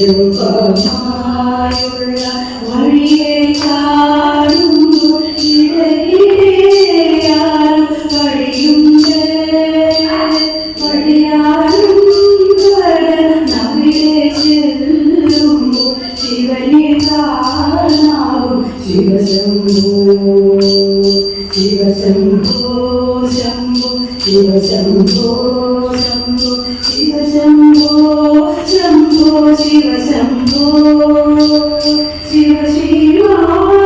ജപമായുള്ള വഴിയെ കാണുന്നു ഇടയിലെയാരും വഴിയുണ്ട് വഴിയാരും നമ്മിലെ ചെല്ലുമ്പോൾ ശിവനെ കാണാവും ശിവശംഭോ ശിവശംഭോ ശംഭോ ശിവശംഭോ ശംഭോ ശിവശംഭോ ശംഭോ you